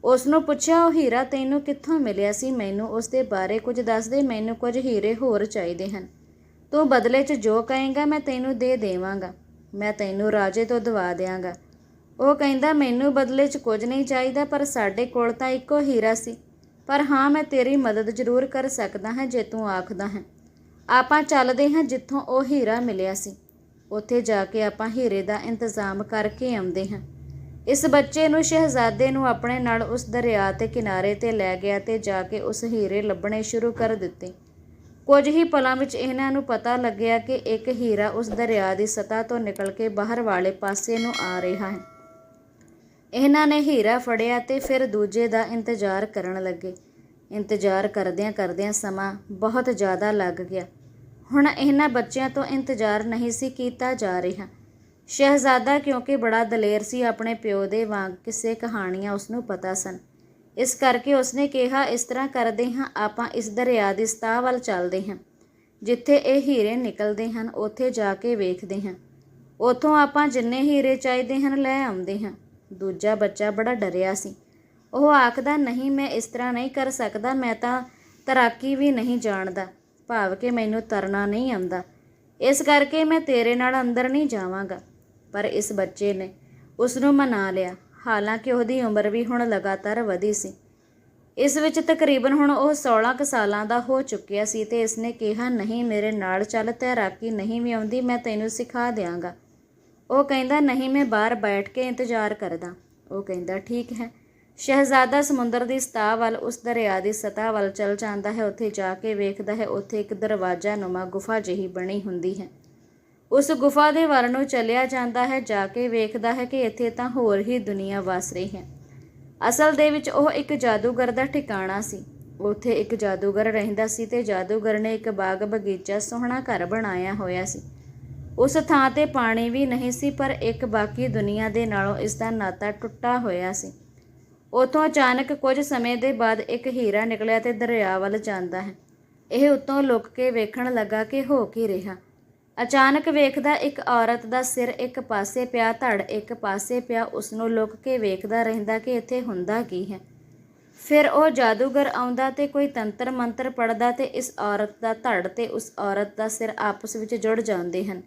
ਉਸ ਨੂੰ ਪੁੱਛਿਆ, ਉਹ ਹੀਰਾ, ਤੈਨੂੰ ਕਿੱਥੋਂ ਮਿਲਿਆ ਸੀ? ਮੈਨੂੰ ਉਸ ਦੇ ਬਾਰੇ ਕੁਝ ਦੱਸ ਦੇ। ਮੈਨੂੰ ਕੁਝ ਹੀਰੇ ਹੋਰ ਚਾਹੀਦੇ ਹਨ। ਤੂੰ ਬਦਲੇ 'ਚ ਜੋ ਕਹੇਂਗਾ, ਮੈਂ ਤੈਨੂੰ ਦੇ ਦੇਵਾਂਗਾ। ਮੈਂ ਤੈਨੂੰ ਰਾਜੇ ਤੋਂ ਦਵਾ ਦਿਆਂਗਾ। ਉਹ ਕਹਿੰਦਾ, ਮੈਨੂੰ ਬਦਲੇ 'ਚ ਕੁਝ ਨਹੀਂ ਚਾਹੀਦਾ, ਪਰ ਸਾਡੇ ਕੋਲ ਤਾਂ ਇੱਕੋ ਹੀਰਾ ਸੀ। ਪਰ ਹਾਂ, ਮੈਂ ਤੇਰੀ ਮਦਦ ਜ਼ਰੂਰ ਕਰ ਸਕਦਾ ਹਾਂ ਜੇ ਤੂੰ ਆਖਦਾ ਹੈ। ਆਪਾਂ ਚੱਲਦੇ ਹਾਂ ਜਿੱਥੋਂ ਉਹ ਹੀਰਾ ਮਿਲਿਆ ਸੀ। ਉੱਥੇ ਜਾ ਕੇ ਆਪਾਂ ਹੀਰੇ ਦਾ ਇੰਤਜ਼ਾਮ ਕਰਕੇ ਆਉਂਦੇ ਹਾਂ। ਇਸ ਬੱਚੇ ਨੂੰ ਸ਼ਹਿਜ਼ਾਦੇ ਨੂੰ ਆਪਣੇ ਨਾਲ ਉਸ ਦਰਿਆ ਤੇ ਕਿਨਾਰੇ ਤੇ ਲੈ ਗਿਆ ਤੇ ਜਾ ਕੇ ਉਸ ਹੀਰੇ ਲੱਭਣੇ ਸ਼ੁਰੂ ਕਰ ਦਿੱਤੇ। ਕੁਝ ਹੀ ਪਲਾਂ ਵਿੱਚ ਇਹਨਾਂ ਨੂੰ ਪਤਾ ਲੱਗਿਆ ਕਿ ਇੱਕ ਹੀਰਾ ਉਸ ਦਰਿਆ ਦੀ ਸਤ੍ਹਾ ਤੋਂ ਨਿਕਲ ਕੇ ਬਾਹਰ ਵਾਲੇ ਪਾਸੇ ਨੂੰ ਆ ਰਿਹਾ ਹੈ। ਇਹਨਾਂ ਨੇ ਹੀਰਾ ਫੜਿਆ ਤੇ ਫਿਰ ਦੂਜੇ ਦਾ ਇੰਤਜ਼ਾਰ ਕਰਨ ਲੱਗੇ। ਇੰਤਜ਼ਾਰ ਕਰਦਿਆਂ ਕਰਦਿਆਂ ਸਮਾਂ ਬਹੁਤ ਜ਼ਿਆਦਾ ਲੱਗ ਗਿਆ। ਹੁਣ ਇਹਨਾਂ ਬੱਚਿਆਂ ਤੋਂ ਇੰਤਜ਼ਾਰ ਨਹੀਂ ਸੀ ਕੀਤਾ ਜਾ ਰਿਹਾ। ਸ਼ਹਿਜ਼ਾਦਾ ਕਿਉਂਕਿ ਬੜਾ ਦਲੇਰ ਸੀ, ਆਪਣੇ ਪਿਓ ਦੇ ਵਾਂਗ ਕਿਸੇ ਕਹਾਣੀਆਂ ਉਸ ਨੂੰ ਪਤਾ ਸਨ। ਇਸ ਕਰਕੇ ਉਸਨੇ ਕਿਹਾ, ਇਸ ਤਰ੍ਹਾਂ ਕਰਦੇ ਹਾਂ, ਆਪਾਂ ਇਸ ਦਰਿਆ ਦੀ ਸਤਾਹ ਵੱਲ ਚੱਲਦੇ ਹਾਂ। ਜਿੱਥੇ ਇਹ ਹੀਰੇ ਨਿਕਲਦੇ ਹਨ, ਉੱਥੇ ਜਾ ਕੇ ਵੇਖਦੇ ਹਾਂ। ਉੱਥੋਂ ਆਪਾਂ ਜਿੰਨੇ ਹੀਰੇ ਚਾਹੀਦੇ ਹਨ, ਲੈ ਆਉਂਦੇ ਹਾਂ। ਦੂਜਾ ਬੱਚਾ ਬੜਾ ਡਰਿਆ ਸੀ। ਉਹ ਆਖਦਾ, ਨਹੀਂ, ਮੈਂ ਇਸ ਤਰ੍ਹਾਂ ਨਹੀਂ ਕਰ ਸਕਦਾ, ਮੈਂ ਤਾਂ ਤੈਰਾਕੀ ਵੀ ਨਹੀਂ ਜਾਣਦਾ। ਭਾਵ ਕਿ ਮੈਨੂੰ ਤਰਨਾ ਨਹੀਂ ਆਉਂਦਾ। ਇਸ ਕਰਕੇ ਮੈਂ ਤੇਰੇ ਨਾਲ ਅੰਦਰ ਨਹੀਂ ਜਾਵਾਂਗਾ। ਪਰ ਇਸ ਬੱਚੇ ਨੇ ਉਸ ਨੂੰ ਮਨਾ ਲਿਆ। ਹਾਲਾਂਕਿ ਉਹਦੀ ਉਮਰ ਵੀ ਹੁਣ ਲਗਾਤਾਰ ਵਧੀ ਸੀ। ਇਸ ਵਿੱਚ ਤਕਰੀਬਨ ਹੁਣ ਉਹ 16 ਕੁ ਸਾਲਾਂ ਦਾ ਹੋ ਚੁੱਕਿਆ ਸੀ ਤੇ ਇਸਨੇ ਕਿਹਾ, ਨਹੀਂ, ਮੇਰੇ ਨਾਲ ਚੱਲ, ਤੈਰਾਕੀ ਨਹੀਂ ਵੀ ਆਉਂਦੀ, ਮੈਂ ਤੈਨੂੰ ਸਿਖਾ ਦਿਆਂਗਾ। ਉਹ ਕਹਿੰਦਾ, ਨਹੀਂ, ਮੈਂ ਬਾਹਰ ਬੈਠ ਕੇ ਇੰਤਜ਼ਾਰ ਕਰਦਾ। ਉਹ ਕਹਿੰਦਾ, ਠੀਕ ਹੈ। ਸ਼ਹਿਜ਼ਾਦਾ ਸਮੁੰਦਰ ਦੀ ਸਤਹ ਵੱਲ, ਉਸ ਦਰਿਆ ਦੀ ਸਤਹ ਵੱਲ ਚਲ ਜਾਂਦਾ ਹੈ। ਉੱਥੇ ਜਾ ਕੇ ਵੇਖਦਾ ਹੈ, ਉੱਥੇ ਇੱਕ ਦਰਵਾਜ਼ਾ ਨੁਮਾ ਗੁਫਾ ਜਿਹੀ ਬਣੀ ਹੁੰਦੀ ਹੈ। ਉਸ ਗੁਫਾ ਦੇ ਵੱਲ ਨੂੰ ਚਲਿਆ ਜਾਂਦਾ ਹੈ, ਜਾ ਕੇ ਵੇਖਦਾ ਹੈ ਕਿ ਇੱਥੇ ਤਾਂ ਹੋਰ ਹੀ ਦੁਨੀਆ ਵਸ ਰਹੀ ਹੈ। ਅਸਲ ਦੇ ਵਿੱਚ ਉਹ ਇੱਕ ਜਾਦੂਗਰ ਦਾ ਠਿਕਾਣਾ ਸੀ। ਉੱਥੇ ਇੱਕ ਜਾਦੂਗਰ ਰਹਿੰਦਾ ਸੀ ਤੇ ਜਾਦੂਗਰ ਨੇ ਇੱਕ ਬਾਗ ਬਗੀਚਾ ਸੋਹਣਾ ਘਰ ਬਣਾਇਆ ਹੋਇਆ ਸੀ। ਉਸ ਥਾਂ ਤੇ ਪਾਣੀ ਵੀ ਨਹੀਂ ਸੀ, ਪਰ ਇੱਕ ਬਾਕੀ ਦੁਨੀਆ ਦੇ ਨਾਲੋਂ ਇਸ ਦਾ ਨਾਤਾ ਟੁੱਟਾ ਹੋਇਆ ਸੀ। ਉਤੋਂ ਅਚਾਨਕ ਕੁਝ ਸਮੇਂ ਦੇ ਬਾਅਦ ਇੱਕ ਹੀਰਾ ਨਿਕਲਿਆ ਤੇ ਦਰਿਆ ਵੱਲ ਜਾਂਦਾ ਹੈ। ਇਹ ਉੱਤੋਂ ਲੁੱਕ ਕੇ ਵੇਖਣ ਲੱਗਾ ਕਿ ਹੋ ਕੀ ਰਿਹਾ। ਅਚਾਨਕ ਵੇਖਦਾ ਇੱਕ ਔਰਤ ਦਾ ਸਿਰ ਇੱਕ ਪਾਸੇ ਪਿਆ, ਧੜ ਇੱਕ ਪਾਸੇ ਪਿਆ ਉਸ ਨੂੰ ਲੁੱਕ ਕੇ ਵੇਖਦਾ ਰਹਿੰਦਾ ਕਿ ਇੱਥੇ ਹੁੰਦਾ ਕੀ ਹੈ। ਫਿਰ ਉਹ ਜਾਦੂਗਰ ਆਉਂਦਾ ਤੇ ਕੋਈ ਤੰਤਰ ਮੰਤਰ ਪੜਦਾ ਤੇ ਇਸ ਔਰਤ ਦਾ ਧੜ ਤੇ ਉਸ ਔਰਤ ਦਾ ਸਿਰ ਆਪਸ ਵਿੱਚ ਜੁੜ ਜਾਂਦੇ ਹਨ।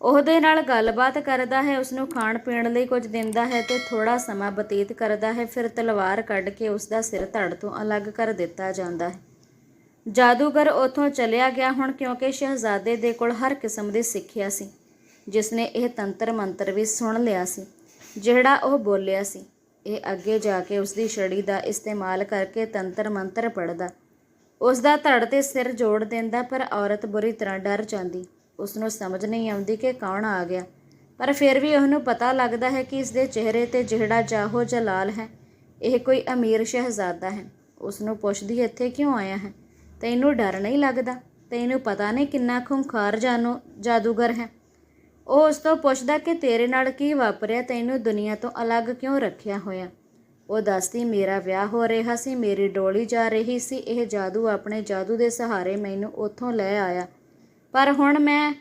ਉਹਦੇ ਨਾਲ ਗੱਲਬਾਤ ਕਰਦਾ ਹੈ ਉਸ ਨੂੰ ਖਾਣ ਪੀਣ ਲਈ ਕੁਝ ਦਿੰਦਾ ਹੈ ਤੇ ਥੋੜਾ ਸਮਾਂ ਬਤੀਤ ਕਰਦਾ ਹੈ, ਫਿਰ ਤਲਵਾਰ ਕੱਢ ਕੇ ਉਸ ਦਾ ਸਿਰ ਧੜ ਤੋਂ ਅਲੱਗ ਕਰ ਦਿੱਤਾ ਜਾਂਦਾ ਹੈ। ਜਾਦੂਗਰ ਉਥੋਂ ਚਲਿਆ ਗਿਆ ਹੁਣ ਕਿਉਂਕਿ ਸ਼ਹਿਜ਼ਾਦੇ ਦੇ ਕੋਲ ਹਰ ਕਿਸਮ ਦੀ ਸਿੱਖਿਆ ਸੀ ਜਿਸ ਨੇ ਇਹ ਤੰਤਰ ਮੰਤਰ ਵੀ ਸੁਣ ਲਿਆ ਸੀ, ਜਿਹੜਾ ਉਹ ਬੋਲਿਆ ਸੀ। ਇਹ ਅੱਗੇ ਜਾ ਕੇ ਉਸ ਦੀ ਛੜੀ ਦਾ ਇਸਤੇਮਾਲ ਕਰਕੇ ਤੰਤਰ ਮੰਤਰ ਪੜਦਾ ਉਸ ਦਾ ਧੜ ਤੇ ਸਿਰ ਜੋੜ ਦਿੰਦਾ, ਪਰ ਔਰਤ ਬੁਰੀ ਤਰ੍ਹਾਂ ਡਰ ਜਾਂਦੀ। ਉਸ ਨੂੰ ਸਮਝ ਨਹੀਂ ਆਉਂਦੀ ਕਿ ਕੌਣ ਆ ਗਿਆ। ਪਰ ਫਿਰ ਵੀ ਉਹਨੂੰ ਪਤਾ ਲੱਗਦਾ ਹੈ ਕਿ ਇਸ ਦੇ ਚਿਹਰੇ ਤੇ ਜਿਹੜਾ ਜਾਹੋ ਜਲਾਲ ਹੈ, ਇਹ ਕੋਈ ਅਮੀਰ ਸ਼ਹਿਜ਼ਾਦਾ ਹੈ। ਉਸ ਨੂੰ ਪੁੱਛਦੀ, ਇੱਥੇ ਕਿਉਂ ਆਇਆ ਹੈ? ਤੈਨੂੰ ਡਰ ਨਹੀਂ ਲੱਗਦਾ? ਤੈਨੂੰ ਪਤਾ ਨਹੀਂ ਕਿੰਨਾ ਖੁੰਖਾਰ ਜਾਨੋ, ਜਾਦੂਗਰ ਹੈ? ਉਹ ਉਸ ਤੋਂ ਪੁੱਛਦਾ ਕਿ ਤੇਰੇ ਨਾਲ ਕੀ ਵਾਪਰਿਆ? ਤੈਨੂੰ ਦੁਨੀਆ ਤੋਂ ਅਲੱਗ ਕਿਉਂ ਰੱਖਿਆ ਹੋਇਆ? ਉਹ ਦੱਸਦੀ, ਮੇਰਾ ਵਿਆਹ ਹੋ ਰਿਹਾ ਸੀ, ਮੇਰੀ ਡੋਲੀ ਜਾ ਰਹੀ ਸੀ। ਇਹ ਜਾਦੂ ਆਪਣੇ ਜਾਦੂ ਦੇ ਸਹਾਰੇ ਮੈਨੂੰ ਉੱਥੋਂ ਲੈ ਆਇਆ। ਪਰ ਹੁਣ ਮੈਂ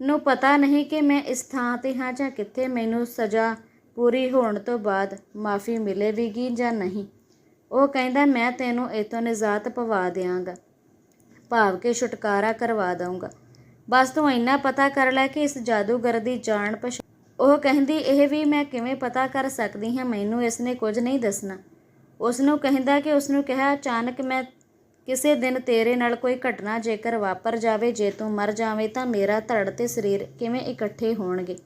ਨੂੰ ਪਤਾ ਨਹੀਂ ਕਿ ਮੈਂ ਇਸ ਥਾਂ ਤੇ ਹਾਂ ਜਾਂ ਕਿੱਥੇ ਮੈਨੂੰ ਸਜ਼ਾ ਪੂਰੀ ਹੋਣ ਤੋਂ ਬਾਅਦ ਮਾਫੀ ਮਿਲੇਗੀ ਜਾਂ ਨਹੀਂ। ਉਹ ਕਹਿੰਦਾ, ਮੈਂ ਤੈਨੂੰ ਇਤੋਂ ਨਿਜ਼ਾਤ ਪਵਾ ਦਿਆਂਗਾ, ਭਾਵ ਕਿ ਛੁਟਕਾਰਾ ਕਰਵਾ ਦਊਂਗਾ। ਬਸ ਤੂੰ ਇੰਨਾ ਪਤਾ ਕਰ ਲੈ ਕਿ ਇਸ ਜਾਦੂਗਰ ਦੀ ਜਾਣ ਪਛਾਣ ਉਹ ਕਹਿੰਦੀ, ਇਹ ਵੀ ਮੈਂ ਕਿਵੇਂ ਪਤਾ ਕਰ ਸਕਦੀ ਹਾਂ? ਮੈਨੂੰ ਇਸ ਨੇ ਕੁਝ ਨਹੀਂ ਦੱਸਣਾ। ਉਸ ਨੂੰ ਕਹਿੰਦਾ ਕਿ ਉਸ ਨੂੰ ਕਿਹਾ, ਅਚਾਨਕ ਮੈਂ ਕਿਸੇ ਦਿਨ ਤੇਰੇ ਨਾਲ ਕੋਈ ਘਟਨਾ ਜੇਕਰ ਵਾਪਰ ਜਾਵੇ, ਜੇ ਤੂੰ ਮਰ ਜਾਵੇਂ ਤਾਂ ਮੇਰਾ ਧੜ ਤੇ ਸਰੀਰ ਕਿਵੇਂ ਇਕੱਠੇ ਹੋਣਗੇ?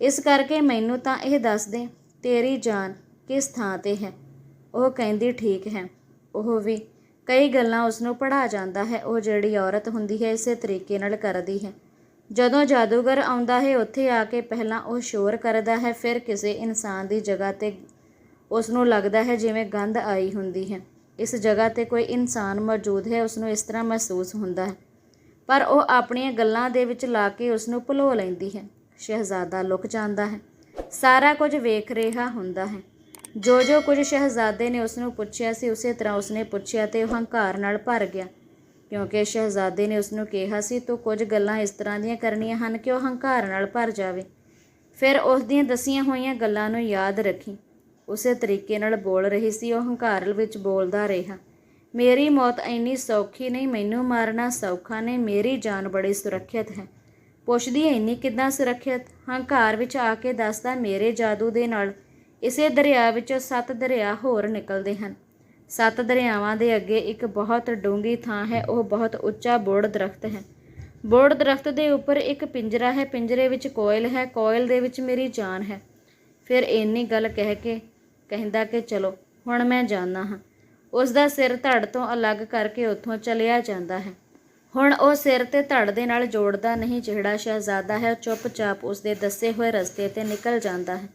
ਇਸ ਕਰਕੇ ਮੈਨੂੰ ਤਾਂ ਇਹ ਦੱਸ ਦੇ, ਤੇਰੀ ਜਾਨ ਕਿਸ ਥਾਂ ਤੇ ਹੈ? ਉਹ ਕਹਿੰਦੀ, ਠੀਕ ਹੈ। ਉਹ ਵੀ ਕਈ ਗੱਲਾਂ ਉਸ ਨੂੰ ਪੜਾ ਜਾਂਦਾ ਹੈ। ਉਹ ਜਿਹੜੀ ਔਰਤ ਹੁੰਦੀ ਹੈ, ਇਸੇ ਤਰੀਕੇ ਨਾਲ ਕਰਦੀ ਹੈ। ਜਦੋਂ ਜਾਦੂਗਰ ਆਉਂਦਾ ਹੈ, ਉੱਥੇ ਆ ਕੇ ਪਹਿਲਾਂ ਉਹ ਸ਼ੋਰ ਕਰਦਾ ਹੈ, ਫਿਰ ਕਿਸੇ ਇਨਸਾਨ ਦੀ ਜਗ੍ਹਾ ਤੇ ਉਸ ਨੂੰ ਲੱਗਦਾ ਹੈ ਜਿਵੇਂ ਗੰਧ ਆਈ ਹੁੰਦੀ ਹੈ। ਇਸ ਜਗ੍ਹਾ ਤੇ ਕੋਈ ਇਨਸਾਨ ਮੌਜੂਦ ਹੈ ਉਸ ਨੂੰ ਇਸ ਤਰ੍ਹਾਂ ਮਹਿਸੂਸ ਹੁੰਦਾ ਹੈ। ਪਰ ਉਹ ਆਪਣੀਆਂ ਗੱਲਾਂ ਦੇ ਵਿੱਚ ਲਾ ਕੇ ਉਸ ਨੂੰ ਭੁਲੋ ਲੈਂਦੀ ਹੈ। ਸ਼ਹਿਜ਼ਾਦਾ ਲੁਕ ਜਾਂਦਾ ਹੈ। ਸਾਰਾ ਕੁਝ ਵੇਖ ਰਿਹਾ ਹੁੰਦਾ ਹੈ। ਜੋ ਜੋ ਕੁਝ ਸ਼ਹਿਜ਼ਾਦੇ ਨੇ ਉਸ ਨੂੰ ਪੁੱਛਿਆ ਸੀ, ਉਸੇ ਤਰ੍ਹਾਂ ਉਸਨੇ ਪੁੱਛਿਆ ਤੇ ਉਹ ਹੰਕਾਰ ਨਾਲ ਭਰ ਗਿਆ। ਕਿਉਂਕਿ ਸ਼ਹਿਜ਼ਾਦੇ ਨੇ ਉਸ ਨੂੰ ਕਿਹਾ ਸੀ, ਤੂੰ ਕੁਝ ਗੱਲਾਂ ਇਸ ਤਰ੍ਹਾਂ ਦੀਆਂ ਕਰਨੀਆਂ ਹਨ ਕਿ ਉਹ ਹੰਕਾਰ ਨਾਲ ਭਰ ਜਾਵੇ। ਫਿਰ ਉਸ ਦੀਆਂ ਦਸੀਆਂ ਹੋਈਆਂ ਗੱਲਾਂ ਨੂੰ ਯਾਦ ਰੱਖੀ। ਉਸੇ ਤਰੀਕੇ ਨਾਲ ਬੋਲ ਰਹੀ ਸੀ, ਉਹ ਹੰਕਾਰ ਵਿੱਚ ਬੋਲਦਾ ਰਿਹਾ। ਮੇਰੀ ਮੌਤ ਇੰਨੀ ਸੌਖੀ ਨਹੀਂ, ਮੈਨੂੰ ਮਾਰਨਾ ਸੌਖਾ ਨਹੀਂ, ਮੇਰੀ ਜਾਨ ਬੜੀ ਸੁਰੱਖਿਅਤ ਹੈ। ਪੁੱਛਦੀ ਹੈ, ਇੰਨੀ ਕਿੱਦਾਂ ਸੁਰੱਖਿਅਤ ਹੰਕਾਰ ਵਿੱਚ ਆ ਕੇ ਦੱਸਦਾ, ਮੇਰੇ ਜਾਦੂ ਦੇ ਨਾਲ ਇਸੇ ਦਰਿਆ ਵਿੱਚੋਂ ਸੱਤ ਦਰਿਆ ਹੋਰ ਨਿਕਲਦੇ ਹਨ। ਸੱਤ ਦਰਿਆਵਾਂ ਦੇ ਅੱਗੇ ਇੱਕ ਬਹੁਤ ਡੂੰਗੀ ਥਾਂ ਹੈ, ਉਹ ਬਹੁਤ ਉੱਚਾ ਬੋੜ ਦਰਖਤ ਹੈ। ਬੋੜ ਦਰਖਤ ਦੇ ਉੱਪਰ ਇੱਕ ਪਿੰਜਰਾ ਹੈ, ਪਿੰਜਰੇ ਵਿੱਚ ਕੋਇਲ ਹੈ, ਕੋਇਲ ਦੇ ਵਿੱਚ ਮੇਰੀ ਜਾਨ ਹੈ। ਫਿਰ ਇੰਨੀ ਗੱਲ ਕਹਿ ਕੇ ਕਹਿੰਦਾ ਕਿ ਚਲੋ, ਹੁਣ ਮੈਂ ਜਾਣਾ ਹਾਂ। ਉਸ ਦਾ ਸਿਰ ਧੜ ਤੋਂ ਅਲੱਗ ਕਰਕੇ ਉੱਥੋਂ ਚਲਿਆ ਜਾਂਦਾ ਹੈ। ਹੁਣ ਉਹ ਸਿਰ ਤੇ ਧੜ ਦੇ ਨਾਲ ਜੋੜਦਾ ਨਹੀਂ, ਜਿਹੜਾ ਸ਼ਹਿਜ਼ਾਦਾ ਹੈ, ਉਹ ਚੁੱਪਚਾਪ ਉਸ ਦੇ ਦੱਸੇ ਹੋਏ ਰਸਤੇ ਤੇ ਨਿਕਲ ਜਾਂਦਾ ਹੈ।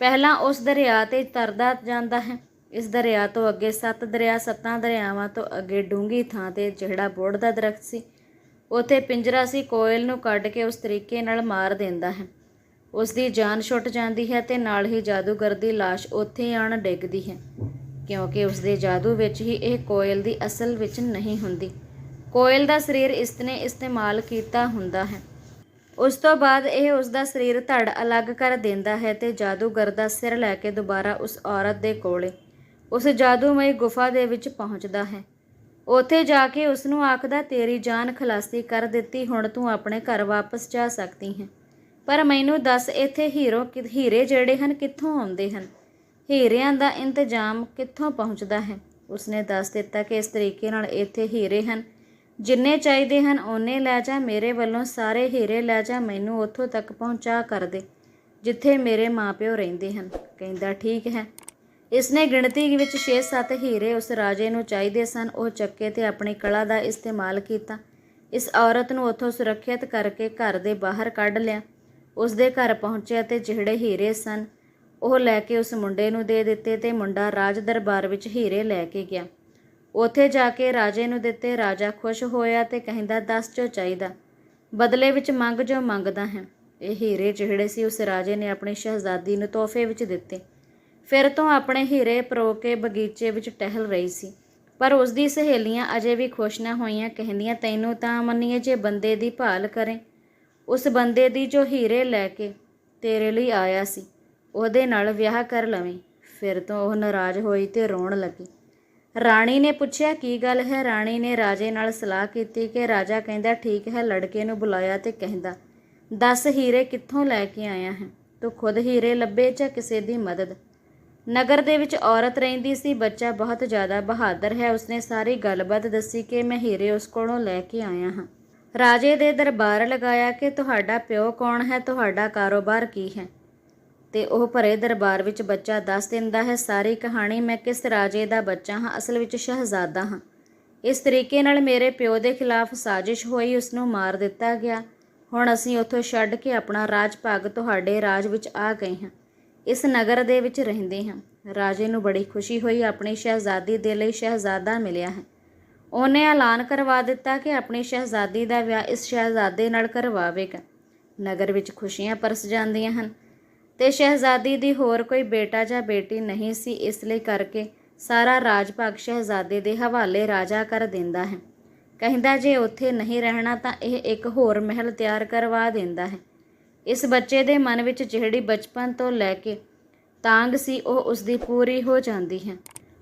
ਪਹਿਲਾਂ ਉਸ ਦਰਿਆ ਤੇ ਤਰਦਾ ਜਾਂਦਾ ਹੈ। ਇਸ ਦਰਿਆ ਤੋਂ ਅੱਗੇ ਸੱਤ ਦਰਿਆ, ਸੱਤਾਂ ਦਰਿਆਵਾਂ ਤੋਂ ਅੱਗੇ ਡੂੰਗੀ ਥਾਂ ਤੇ ਜਿਹੜਾ ਬੋੜ ਦਾ ਦਰਖਤ ਸੀ, ਉਥੇ ਪਿੰਜਰਾ ਸੀ, ਕੋਇਲ ਨੂੰ ਕੱਢ ਕੇ ਉਸ ਤਰੀਕੇ ਨਾਲ ਮਾਰ ਦਿੰਦਾ ਹੈ। ਉਸ ਦੀ ਜਾਨ ਛੁੱਟ ਜਾਂਦੀ ਹੈ ਤੇ ਨਾਲ ਹੀ ਜਾਦੂਗਰ ਦੀ ਲਾਸ਼ ਉੱਥੇ ਆਣ ਡਿੱਗਦੀ ਹੈ, ਕਿਉਂਕਿ ਉਸ ਦੇ ਜਾਦੂ ਵਿੱਚ ਹੀ ਇਹ ਕੋਇਲ ਦੀ ਅਸਲ ਵਿੱਚ ਨਹੀਂ ਹੁੰਦੀ। ਕੋਇਲ ਦਾ ਸਰੀਰ ਇਸਨੇ ਇਸਤੇਮਾਲ ਕੀਤਾ ਹੁੰਦਾ ਹੈ। ਉਸ ਤੋਂ ਬਾਅਦ ਇਹ ਉਸ ਦਾ ਸਰੀਰ ਧੜ ਅਲੱਗ ਕਰ ਦਿੰਦਾ ਹੈ ਤੇ ਜਾਦੂਗਰ ਦਾ ਸਿਰ ਲੈ ਕੇ ਦੁਬਾਰਾ ਉਸ ਔਰਤ ਦੇ ਕੋਲੇ, ਉਸ ਜਾਦੂਮਈ ਗੁਫਾ ਦੇ ਵਿੱਚ ਪਹੁੰਚਦਾ ਹੈ। ਉੱਥੇ ਜਾ ਕੇ ਉਸ ਨੂੰ ਆਖਦਾ, ਤੇਰੀ ਜਾਨ ਖਲਾਸੀ ਕਰ ਦਿੱਤੀ, ਹੁਣ ਤੂੰ ਆਪਣੇ ਘਰ ਵਾਪਸ ਜਾ ਸਕਦੀ ਹੈ। ਪਰ ਮੈਨੂੰ ਦੱਸ ਇੱਥੇ ਹੀਰੋ ਕਿ- ਹੀਰੇ ਜਿਹੜੇ ਹਨ ਕਿੱਥੋਂ ਆਉਂਦੇ ਹਨ? ਹੀਰਿਆਂ ਦਾ ਇੰਤਜ਼ਾਮ ਕਿੱਥੋਂ ਪਹੁੰਚਦਾ ਹੈ? ਉਸਨੇ ਦੱਸ ਦਿੱਤਾ ਕਿ ਇਸ ਤਰੀਕੇ ਨਾਲ ਇੱਥੇ ਹੀਰੇ ਹਨ। ਜਿੰਨੇ ਚਾਹੀਦੇ ਹਨ, ਓਨੇ ਲੈ ਜਾ, ਮੇਰੇ ਵੱਲੋਂ ਸਾਰੇ ਹੀਰੇ ਲੈ ਜਾ, ਮੈਨੂੰ ਉੱਥੋਂ ਤੱਕ ਪਹੁੰਚਾ ਕਰ ਦੇ, ਜਿੱਥੇ ਮੇਰੇ ਮਾਪਿਓ ਰਹਿੰਦੇ ਹਨ। ਕਹਿੰਦਾ, ਠੀਕ ਹੈ। ਇਸਨੇ ਗਿਣਤੀ ਵਿੱਚ 6-7 ਹੀਰੇ ਉਸ ਰਾਜੇ ਨੂੰ ਚਾਹੀਦੇ ਸਨ। ਉਹ ਚੱਕੇ ਤੇ ਆਪਣੀ ਕਲਾ ਦਾ ਇਸਤੇਮਾਲ ਕੀਤਾ। ਇਸ ਔਰਤ ਨੂੰ ਉੱਥੋਂ ਸੁਰੱਖਿਅਤ ਕਰਕੇ ਘਰ ਦੇ ਬਾਹਰ ਕੱਢ ਲਿਆ। ਉਸ ਦੇ ਘਰ ਪਹੁੰਚਿਆ ਤੇ ਜਿਹੜੇ ਹੀਰੇ ਸਨ, ਉਹ ਲੈ ਕੇ ਉਸ ਮੁੰਡੇ ਨੂੰ ਦੇ ਦਿੱਤੇ ਤੇ ਮੁੰਡਾ ਰਾਜ ਦਰਬਾਰ ਵਿੱਚ ਹੀਰੇ ਲੈ ਕੇ ਗਿਆ। ਉੱਥੇ ਜਾ ਕੇ ਰਾਜੇ ਨੂੰ ਦਿੱਤੇ, ਰਾਜਾ ਖੁਸ਼ ਹੋਇਆ ਤੇ ਕਹਿੰਦਾ, ਦੱਸ ਜੋ ਚਾਹੀਦਾ, ਬਦਲੇ ਵਿੱਚ ਮੰਗ ਜੋ ਮੰਗਦਾ ਹੈ। ਇਹ ਹੀਰੇ ਜਿਹੜੇ ਸੀ, ਉਸ ਰਾਜੇ ਨੇ ਆਪਣੀ ਸ਼ਹਿਜ਼ਾਦੀ ਨੂੰ ਤੋਹਫੇ ਵਿੱਚ ਦਿੱਤੇ। ਫਿਰ ਤੋਂ ਆਪਣੇ ਹੀਰੇ ਪਰੋ ਕੇ ਬਗੀਚੇ ਵਿੱਚ ਟਹਿਲ ਰਹੀ ਸੀ। ਪਰ ਉਸ ਦੀ ਸਹੇਲੀਆਂ ਅਜੇ ਵੀ ਖੁਸ਼ ਨਾ ਹੋਈਆਂ, ਕਹਿੰਦੀਆਂ, ਤੈਨੂੰ ਤਾਂ ਮੰਨੀਏ ਜੇ ਬੰਦੇ ਦੀ ਭਾਲ ਕਰੇ ਉਸ ਬੰਦੇ ਦੀ ਜੋ ਹੀਰੇ ਲੈ ਕੇ ਤੇਰੇ ਲਈ ਆਇਆ ਸੀ, ਉਹਦੇ ਨਾਲ ਵਿਆਹ ਕਰ ਲਵੇਂ। ਫਿਰ ਤੋਂ ਉਹ ਨਾਰਾਜ਼ ਹੋਈ ਤੇ ਰੋਣ ਲੱਗੀ। ਰਾਣੀ ਨੇ ਪੁੱਛਿਆ, ਕੀ ਗੱਲ ਹੈ? ਰਾਣੀ ਨੇ ਰਾਜੇ ਨਾਲ ਸਲਾਹ ਕੀਤੀ ਕਿ ਰਾਜਾ ਕਹਿੰਦਾ, ਠੀਕ ਹੈ, ਲੜਕੇ ਨੂੰ ਬੁਲਾਇਆ ਤੇ ਕਹਿੰਦਾ, ਦਸ ਹੀਰੇ ਕਿੱਥੋਂ ਲੈ ਕੇ ਆਇਆ ਹੈ? ਤੂੰ ਖੁਦ ਹੀਰੇ ਲੱਭੇ ਜਾਂ ਕਿਸੇ ਦੀ ਮਦਦ? ਨਗਰ ਦੇ ਵਿੱਚ ਔਰਤ ਰਹਿੰਦੀ ਸੀ, ਬੱਚਾ ਬਹੁਤ ਜ਼ਿਆਦਾ ਬਹਾਦਰ ਹੈ। ਉਸਨੇ ਸਾਰੀ ਗੱਲਬਾਤ ਦੱਸੀ ਕਿ ਮੈਂ ਹੀਰੇ ਉਸ ਕੋਲੋਂ ਲੈ ਕੇ ਆਇਆ ਹਾਂ। ਰਾਜੇ ਦੇ ਦਰਬਾਰ ਲਗਾਇਆ ਕਿ ਤੁਹਾਡਾ ਪਿਓ ਕੌਣ ਹੈ, ਤੁਹਾਡਾ ਕਾਰੋਬਾਰ ਕੀ ਹੈ? ਤੇ ਉਹ ਭਰੇ ਦਰਬਾਰ ਵਿੱਚ ਬੱਚਾ ਦੱਸ ਦਿੰਦਾ ਹੈ, ਸਾਰੀ ਕਹਾਣੀ ਮੈਂ ਕਿਸ ਰਾਜੇ ਦਾ ਬੱਚਾ ਹਾਂ, ਅਸਲ ਵਿੱਚ ਸ਼ਹਿਜ਼ਾਦਾ ਹਾਂ। ਇਸ ਤਰੀਕੇ ਨਾਲ ਮੇਰੇ ਪਿਓ ਦੇ ਖਿਲਾਫ ਸਾਜ਼ਿਸ਼ ਹੋਈ ਉਸ ਨੂੰ ਮਾਰ ਦਿੱਤਾ ਗਿਆ। ਹੁਣ ਅਸੀਂ ਉੱਥੋਂ ਛੱਡ ਕੇ ਆਪਣਾ ਰਾਜ ਭਾਗ ਤੁਹਾਡੇ ਰਾਜ ਵਿੱਚ ਆ ਗਏ ਹਾਂ। ਇਸ ਨਗਰ ਦੇ ਵਿੱਚ ਰਹਿੰਦੇ ਹਾਂ। ਰਾਜੇ ਨੂੰ ਬੜੀ ਖੁਸ਼ੀ ਹੋਈ, ਆਪਣੀ ਸ਼ਹਿਜ਼ਾਦੀ ਦੇ ਲਈ ਸ਼ਹਿਜ਼ਾਦਾ ਮਿਲਿਆ ਹੈ। ਉਹਨੇ ਐਲਾਨ ਕਰਵਾ ਦਿੱਤਾ ਕਿ ਆਪਣੀ ਸ਼ਹਿਜ਼ਾਦੀ ਦਾ ਵਿਆਹ ਇਸ ਸ਼ਹਿਜ਼ਾਦੇ ਨਾਲ ਕਰਵਾਵੇਗਾ। ਨਗਰ ਵਿੱਚ ਖੁਸ਼ੀਆਂ ਪਰਸ ਜਾਂਦੀਆਂ ਹਨ ਤੇ ਸ਼ਹਿਜ਼ਾਦੀ ਦੀ ਹੋਰ ਕੋਈ ਬੇਟਾ ਜਾਂ ਬੇਟੀ ਨਹੀਂ ਸੀ, ਇਸ ਲਈ ਕਰਕੇ ਸਾਰਾ ਰਾਜ ਭਾਗ ਸ਼ਹਿਜ਼ਾਦੇ ਦੇ ਹਵਾਲੇ ਰਾਜਾ ਕਰ ਦਿੰਦਾ ਹੈ। ਕਹਿੰਦਾ ਜੇ ਉੱਥੇ ਨਹੀਂ ਰਹਿਣਾ ਤਾਂ ਇਹ ਇੱਕ ਹੋਰ ਮਹਿਲ ਤਿਆਰ ਕਰਵਾ ਦਿੰਦਾ ਹੈ। ਇਸ ਬੱਚੇ ਦੇ ਮਨ ਵਿੱਚ ਜਿਹੜੀ ਬਚਪਨ ਤੋਂ ਲੈ ਕੇ ਤਾਂਗ ਸੀ, ਉਹ ਉਸ ਦੀ ਪੂਰੀ ਹੋ ਜਾਂਦੀ ਹੈ।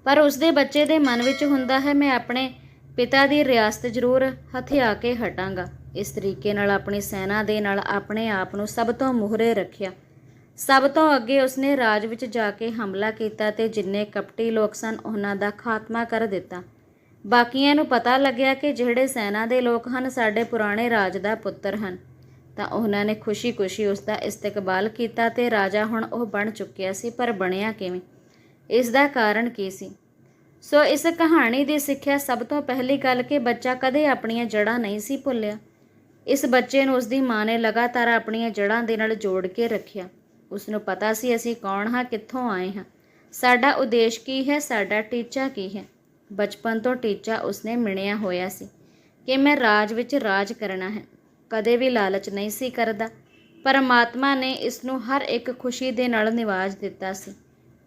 ਪਰ ਉਸ ਦੇ ਬੱਚੇ ਦੇ ਮਨ ਵਿੱਚ ਹੁੰਦਾ ਹੈ, ਮੈਂ ਆਪਣੇ ਪਿਤਾ ਦੀ ਰਿਆਸਤ ਜ਼ਰੂਰ ਹਥਿਆ ਕੇ ਹਟਾਂਗਾ। ਇਸ ਤਰੀਕੇ ਨਾਲ ਆਪਣੀ ਸੈਨਾ ਦੇ ਨਾਲ ਆਪਣੇ ਆਪ ਨੂੰ ਸਭ ਤੋਂ ਮੂਹਰੇ ਰੱਖਿਆ। ਸਭ ਤੋਂ ਅੱਗੇ ਉਸਨੇ ਰਾਜ ਵਿੱਚ ਜਾ ਕੇ ਹਮਲਾ ਕੀਤਾ ਤੇ ਜਿੰਨੇ ਕਪਟੀ ਲੋਕ ਸਨ, ਉਹਨਾਂ ਦਾ ਖਾਤਮਾ ਕਰ ਦਿੱਤਾ। ਬਾਕੀਆਂ ਨੂੰ ਪਤਾ ਲੱਗਿਆ ਕਿ ਜਿਹੜੇ ਸੈਨਾ ਦੇ ਲੋਕ ਹਨ, ਸਾਡੇ ਪੁਰਾਣੇ ਰਾਜ ਦਾ ਪੁੱਤਰ ਹਨ। ਤਾਂ ਉਹਨਾਂ ਨੇ ਖੁਸ਼ੀ-ਖੁਸ਼ੀ ਉਸ ਦਾ ਇਸਤਕਬਾਲ ਕੀਤਾ ਤੇ ਰਾਜਾ ਹੁਣ ਉਹ ਬਣ ਚੁੱਕਿਆ ਸੀ, ਪਰ ਬਣਿਆ ਕਿਵੇਂ? ਇਸ ਦਾ ਕਾਰਨ ਕੀ ਸੀ? ਸੋ ਇਸ ਕਹਾਣੀ ਦੀ ਸਿੱਖਿਆ ਸਭ ਤੋਂ ਪਹਿਲੀ ਗੱਲ ਕਿ ਬੱਚਾ ਕਦੇ ਆਪਣੀਆਂ ਜੜ੍ਹਾਂ ਨਹੀਂ ਸੀ ਭੁੱਲਿਆ। ਇਸ ਬੱਚੇ ਨੂੰ ਉਸ ਦੀ ਮਾਂ ਨੇ ਲਗਾਤਾਰ ਆਪਣੀਆਂ ਜੜ੍ਹਾਂ ਦੇ ਨਾਲ ਜੋੜ ਕੇ ਰੱਖਿਆ। ਉਸ ਨੂੰ ਪਤਾ ਸੀ ਅਸੀਂ ਕੌਣ ਹਾਂ, ਕਿੱਥੋਂ ਆਏ ਹਾਂ। ਸਾਡਾ ਉਦੇਸ਼ ਕੀ ਹੈ, ਸਾਡਾ ਟੀਚਾ ਕੀ ਹੈ? ਬਚਪਨ ਤੋਂ ਟੀਚਾ ਉਸਨੇ ਮਿਣਿਆ ਹੋਇਆ ਸੀ ਕਿ ਮੈਂ ਰਾਜ ਵਿੱਚ ਰਾਜ ਕਰਨਾ ਹੈ। ਕਦੇ ਵੀ ਲਾਲਚ ਨਹੀਂ ਸੀ ਕਰਦਾ। ਪਰਮਾਤਮਾ ਨੇ ਇਸ ਨੂੰ ਹਰ ਇੱਕ ਖੁਸ਼ੀ ਦੇ ਨਾਲ ਨਿਵਾਜ ਦਿੱਤਾ ਸੀ,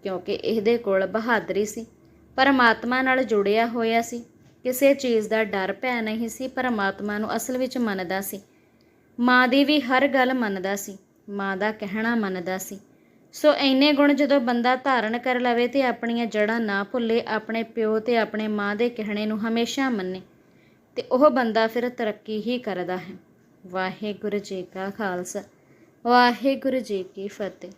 ਕਿਉਂਕਿ ਇਹਦੇ ਕੋਲ ਬਹਾਦਰੀ ਸੀ। ਪਰਮਾਤਮਾ ਨਾਲ ਜੁੜਿਆ ਹੋਇਆ ਸੀ। ਕਿਸੇ ਚੀਜ਼ ਦਾ ਡਰ ਭੈ ਨਹੀਂ ਸੀ, ਪਰਮਾਤਮਾ ਨੂੰ ਅਸਲ ਵਿੱਚ ਮੰਨਦਾ ਸੀ। ਮਾਂ ਦੀ ਵੀ ਹਰ ਗੱਲ ਮੰਨਦਾ ਸੀ, ਮਾਂ ਦਾ ਕਹਿਣਾ ਮੰਨਦਾ ਸੀ। ਸੋ ਐਨੇ ਗੁਣ ਜਦੋਂ ਬੰਦਾ ਧਾਰਨ ਕਰ ਲਵੇ ਤੇ ਆਪਣੀਆਂ ਜੜ੍ਹਾਂ ਨਾ ਭੁੱਲੇ, ਆਪਣੇ ਪਿਓ ਤੇ ਆਪਣੇ ਮਾਂ ਦੇ ਕਹਿਣੇ ਨੂੰ ਹਮੇਸ਼ਾ ਮੰਨੇ, ਤੇ ਉਹ ਬੰਦਾ ਫਿਰ ਤਰੱਕੀ ਹੀ ਕਰਦਾ ਹੈ। ਵਾਹਿਗੁਰੂ ਜੀ ਕਾ ਖਾਲਸਾ, ਵਾਹਿਗੁਰੂ ਜੀ ਕੀ ਫਤਿਹ।